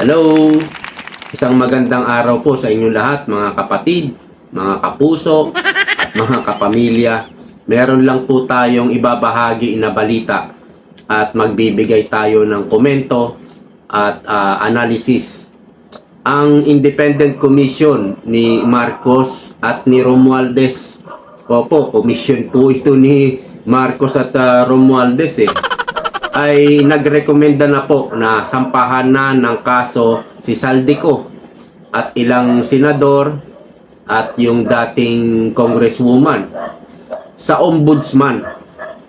Hello! Isang magandang araw po sa inyong lahat mga kapatid, mga kapuso, at mga kapamilya. Meron lang po tayong ibabahagi na balita at magbibigay tayo ng komento at ah, analysis. Ang Independent Commission ni Marcos at ni Romualdez. Opo, commission po ito ni Marcos at ah, Romualdez eh ay nagrekomenda na po na sampahan na ng kaso si Saldico at ilang senador at yung dating congresswoman sa ombudsman.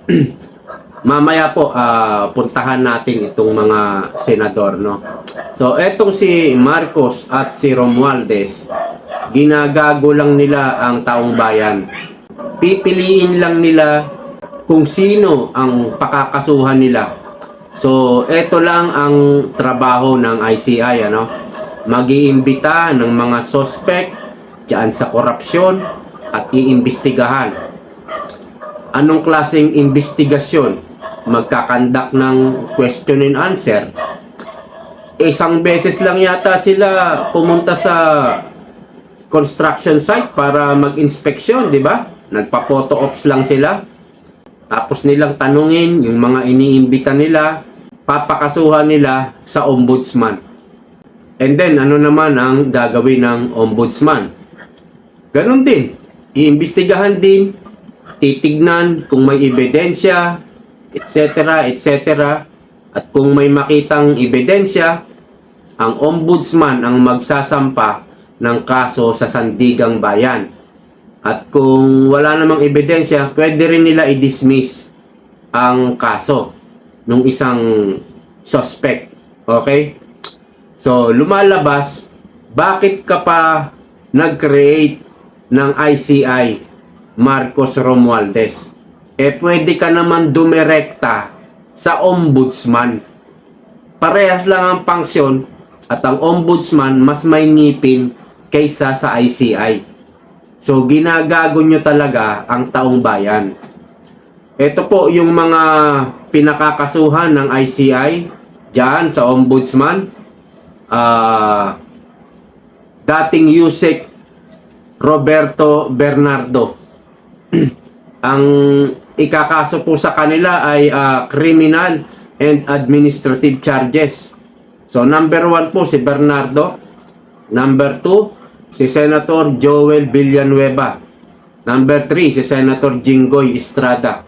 Mamaya po ah, puntahan natin itong mga senador no. So etong si Marcos at si Romualdez ginagago lang nila ang taong bayan. Pipiliin lang nila kung sino ang pakakasuhan nila. So, ito lang ang trabaho ng ICI, ano? Mag-iimbita ng mga suspect diyan sa korupsyon at iimbestigahan. Anong klaseng investigasyon? Magkakandak ng question and answer. Isang beses lang yata sila pumunta sa construction site para mag-inspeksyon, di ba? Nagpa-photo ops lang sila. Tapos nilang tanungin yung mga iniimbita nila, papakasuhan nila sa ombudsman. And then, ano naman ang gagawin ng ombudsman? Ganon din. Iimbestigahan din, titignan kung may ebidensya, etc., etc. At kung may makitang ebidensya, ang ombudsman ang magsasampa ng kaso sa Sandigang Bayan. At kung wala namang ebidensya, pwede rin nila i-dismiss ang kaso ng isang suspect. Okay? So, lumalabas, bakit ka pa nag-create ng ICI Marcos Romualdez? Eh, pwede ka naman dumirekta sa ombudsman. Parehas lang ang function at ang ombudsman mas may ngipin kaysa sa ICI. So, ginagago nyo talaga ang taong bayan. Ito po yung mga pinakakasuhan ng ICI dyan sa ombudsman. Ah, dating Yusek Roberto Bernardo. ang ikakaso po sa kanila ay ah, criminal and administrative charges. So, number one po si Bernardo. Number two, si Senator Joel Villanueva. Number 3, si Senator Jinggoy Estrada.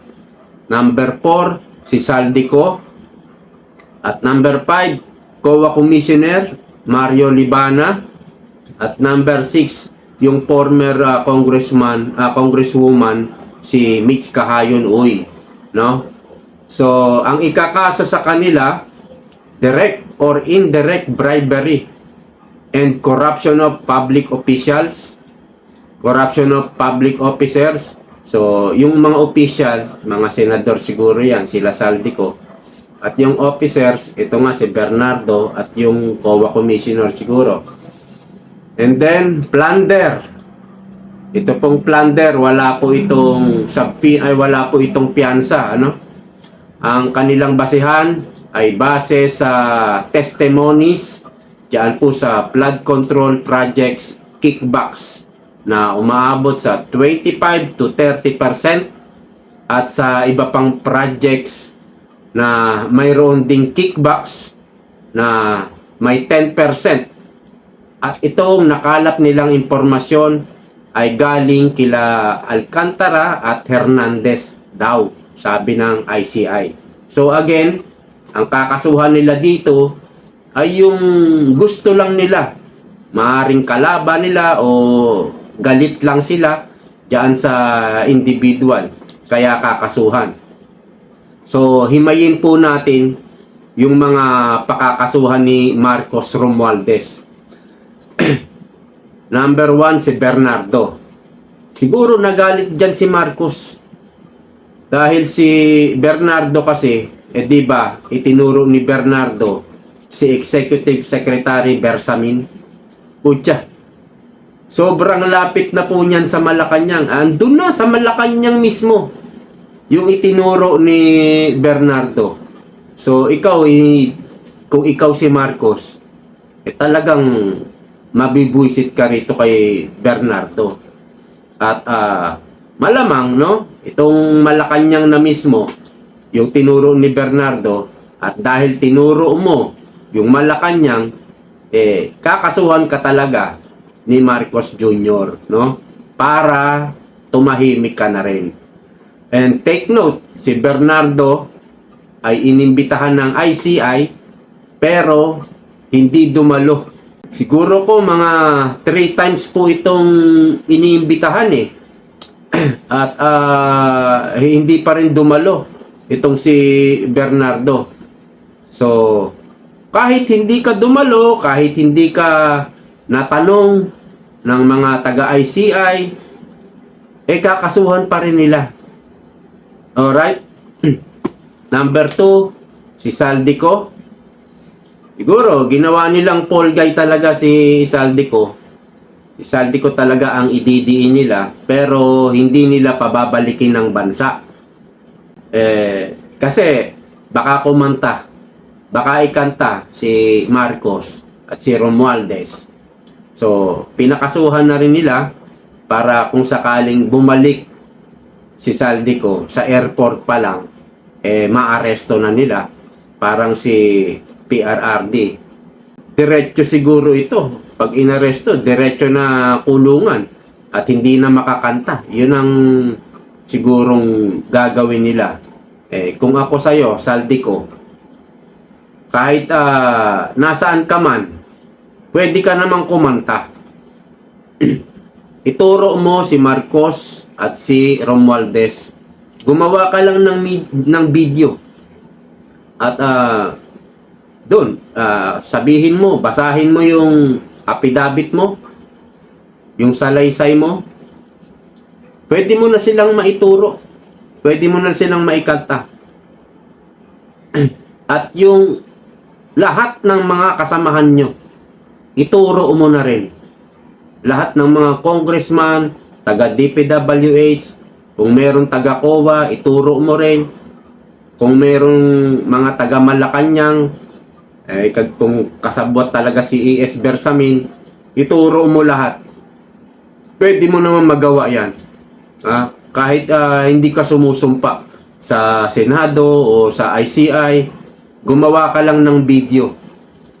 Number 4, si Saldico. At number 5, COA Commissioner Mario Libana. At number 6, yung former uh, congressman, uh, congresswoman si Mitch Kahayon Uy, no? So, ang ikakaso sa kanila, direct or indirect bribery and corruption of public officials, corruption of public officers. So, yung mga officials, mga senador siguro yan, sila Saldico. At yung officers, ito nga si Bernardo at yung COA commissioner siguro. And then, plunder. Ito pong plunder, wala po itong sapi, ay wala po itong piyansa, ano? Ang kanilang basihan ay base sa testimonies Diyan po sa flood control projects kickbacks na umaabot sa 25 to 30% at sa iba pang projects na mayroon ding kickbacks na may 10%. At itong nakalap nilang impormasyon ay galing kila Alcantara at Hernandez daw, sabi ng ICI. So again, ang kakasuhan nila dito ay yung gusto lang nila. Maaring kalaban nila o galit lang sila diyan sa individual. Kaya kakasuhan. So, himayin po natin yung mga pakakasuhan ni Marcos Romualdez. Number one, si Bernardo. Siguro nagalit dyan si Marcos. Dahil si Bernardo kasi, eh di ba, itinuro ni Bernardo si Executive Secretary Bersamin. Putya, sobrang lapit na po niyan sa Malacanang. Andun na sa Malacanang mismo yung itinuro ni Bernardo. So, ikaw, kung ikaw si Marcos, eh talagang mabibwisit ka rito kay Bernardo. At ah, malamang, no, itong Malacanang na mismo, yung tinuro ni Bernardo, at dahil tinuro mo yung Malacanang, eh, kakasuhan ka talaga ni Marcos Jr., no? Para tumahimik ka na rin. And take note, si Bernardo ay inimbitahan ng ICI pero hindi dumalo. Siguro ko mga three times po itong iniimbitahan eh. At ah, hindi pa rin dumalo itong si Bernardo. So, kahit hindi ka dumalo, kahit hindi ka natanong ng mga taga-ICI, eh kakasuhan pa rin nila. Alright? Number two, si Saldico. Siguro, ginawa nilang Paul Guy talaga si Saldico. Si Saldico talaga ang ididiin nila, pero hindi nila pababalikin ng bansa. Eh, kasi, baka kumanta, baka ikanta si Marcos at si Romualdez. So, pinakasuhan na rin nila para kung sakaling bumalik si Saldico sa airport pa lang, eh, maaresto na nila. Parang si PRRD. Diretso siguro ito. Pag inaresto, diretso na kulungan at hindi na makakanta. Yun ang sigurong gagawin nila. Eh, kung ako sa'yo, Saldico, kahit ah, nasaan ka man, pwede ka namang kumanta. Ituro mo si Marcos at si Romualdez. Gumawa ka lang ng, ng video. At ah, doon, ah, sabihin mo, basahin mo yung affidavit mo, yung salaysay mo. Pwede mo na silang maituro. Pwede mo na silang maikanta. At yung lahat ng mga kasamahan nyo, ituro mo na rin. Lahat ng mga congressman, taga DPWH, kung meron taga COA, ituro mo rin. Kung merong mga taga Malacanang, eh, kung kasabwat talaga si ES Bersamin, ituro mo lahat. Pwede mo naman magawa yan. Ah, kahit ah, hindi ka sumusumpa sa Senado o sa ICI, gumawa ka lang ng video.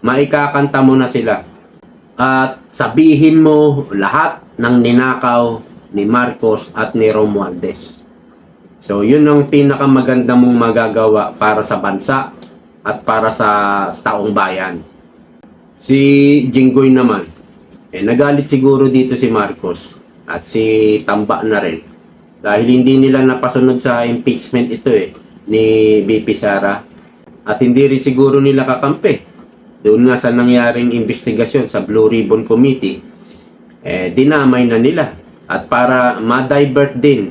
Maikakanta mo na sila. At sabihin mo lahat ng ninakaw ni Marcos at ni Romualdez. So, yun ang pinakamaganda mong magagawa para sa bansa at para sa taong bayan. Si Jinggoy naman, eh, nagalit siguro dito si Marcos at si Tamba na rin. Dahil hindi nila napasunod sa impeachment ito eh, ni BP Sara. At hindi rin siguro nila kakampi. Doon nga sa nangyaring investigasyon sa Blue Ribbon Committee, eh, dinamay na nila. At para ma-divert din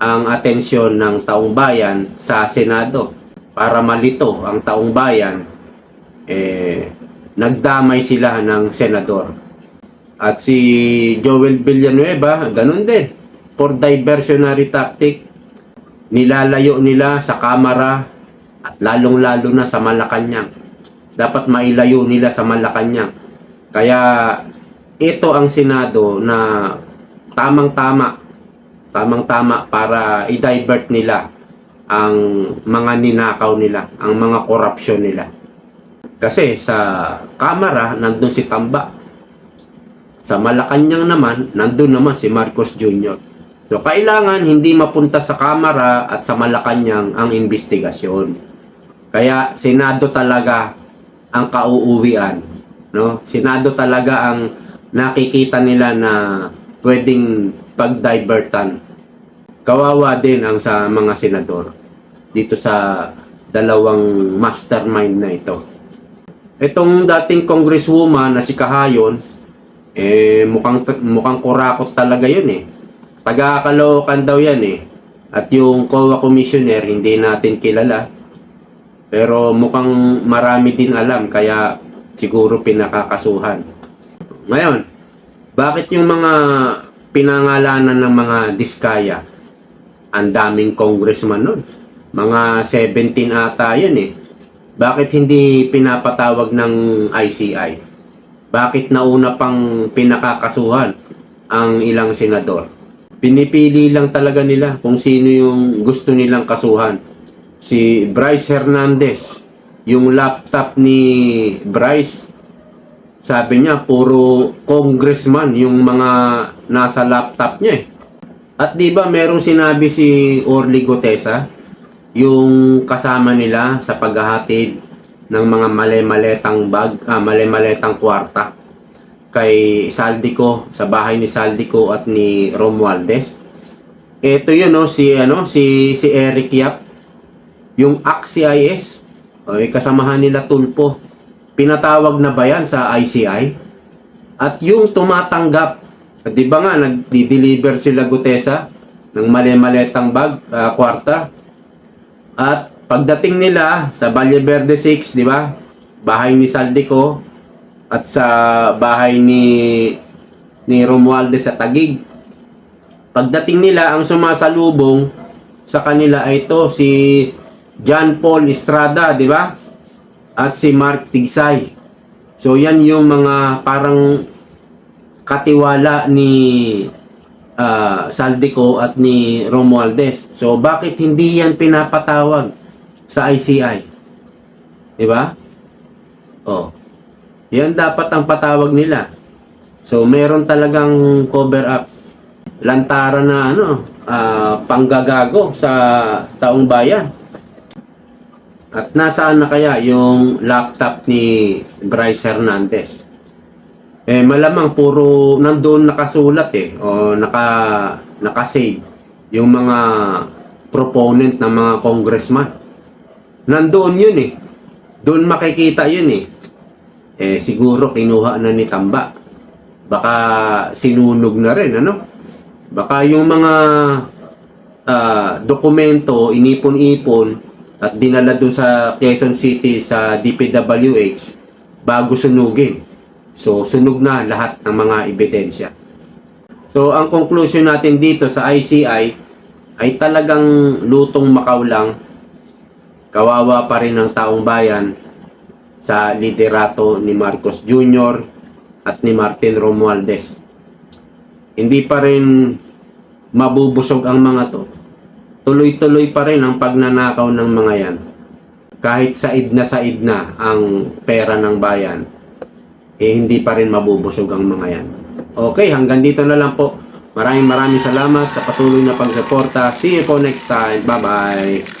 ang atensyon ng taong bayan sa Senado para malito ang taong bayan eh nagdamay sila ng senador at si Joel Villanueva ganun din for diversionary tactic nilalayo nila sa kamera at lalong lalo na sa Malacanang dapat mailayo nila sa Malacanang kaya ito ang Senado na tamang-tama tamang-tama para i-divert nila ang mga ninakaw nila, ang mga korupsyon nila. Kasi sa Kamara, nandun si Tamba. Sa Malacanang naman, nandun naman si Marcos Jr. So, kailangan hindi mapunta sa Kamara at sa Malacanang ang investigasyon. Kaya, Senado talaga ang kauuwian. No? Senado talaga ang nakikita nila na pwedeng pag-divertan. Kawawa din ang sa mga senador dito sa dalawang mastermind na ito. Itong dating congresswoman na si Kahayon, eh mukhang mukhang kurakot talaga 'yun eh. Taga Caloocan daw 'yan eh. At yung COA commissioner hindi natin kilala. Pero mukhang marami din alam kaya siguro pinakakasuhan. Ngayon, bakit yung mga pinangalanan ng mga diskaya? Ang daming congressman nun. Mga 17 ata yan eh. Bakit hindi pinapatawag ng ICI? Bakit nauna pang pinakakasuhan ang ilang senador? Pinipili lang talaga nila kung sino yung gusto nilang kasuhan. Si Bryce Hernandez, yung laptop ni Bryce, sabi niya puro congressman yung mga nasa laptop niya eh. At di ba merong sinabi si Orly Gotesa, yung kasama nila sa paghahatid ng mga male-maletang bag, ah, male-maletang kwarta kay Saldico sa bahay ni Saldico at ni Romualdez. Ito yun no, si ano, si si Eric Yap, yung ACT-CIS, ay kasamahan nila Tulpo. Pinatawag na ba yan sa ICI? At yung tumatanggap, at di ba nga nagdi-deliver sila Gutesa ng mali-maletang bag, ah, kwarta. At pagdating nila sa Valle Verde 6, di ba? Bahay ni Saldico at sa bahay ni ni Romualdez sa Tagig. Pagdating nila, ang sumasalubong sa kanila ay ito si John Paul Estrada, di ba? At si Mark Tigsay. So yan yung mga parang katiwala ni ah, Saldico at ni Romualdez. So bakit hindi yan pinapatawag sa ICI? Di ba? Oh. Yan dapat ang patawag nila. So meron talagang cover up lantara na ano, ah, panggagago sa taong bayan. At nasaan na kaya yung laptop ni Bryce Hernandez? Eh malamang puro nandoon nakasulat eh o naka naka-save yung mga proponent ng mga congressman. Nandoon yun eh. Doon makikita yun eh. Eh siguro kinuha na ni Tamba. Baka sinunog na rin ano? Baka yung mga ah, dokumento inipon-ipon at dinala doon sa Quezon City sa DPWH bago sunugin. So, sunog na lahat ng mga ebidensya. So, ang conclusion natin dito sa ICI ay talagang lutong Macau lang. Kawawa pa rin ang taong bayan sa liderato ni Marcos Jr. at ni Martin Romualdez. Hindi pa rin mabubusog ang mga to. Tuloy-tuloy pa rin ang pagnanakaw ng mga yan. Kahit said na said na ang pera ng bayan, eh hindi pa rin mabubusog ang mga yan. Okay, hanggang dito na lang po. Maraming maraming salamat sa patuloy na pagsuporta. See you po next time. Bye-bye.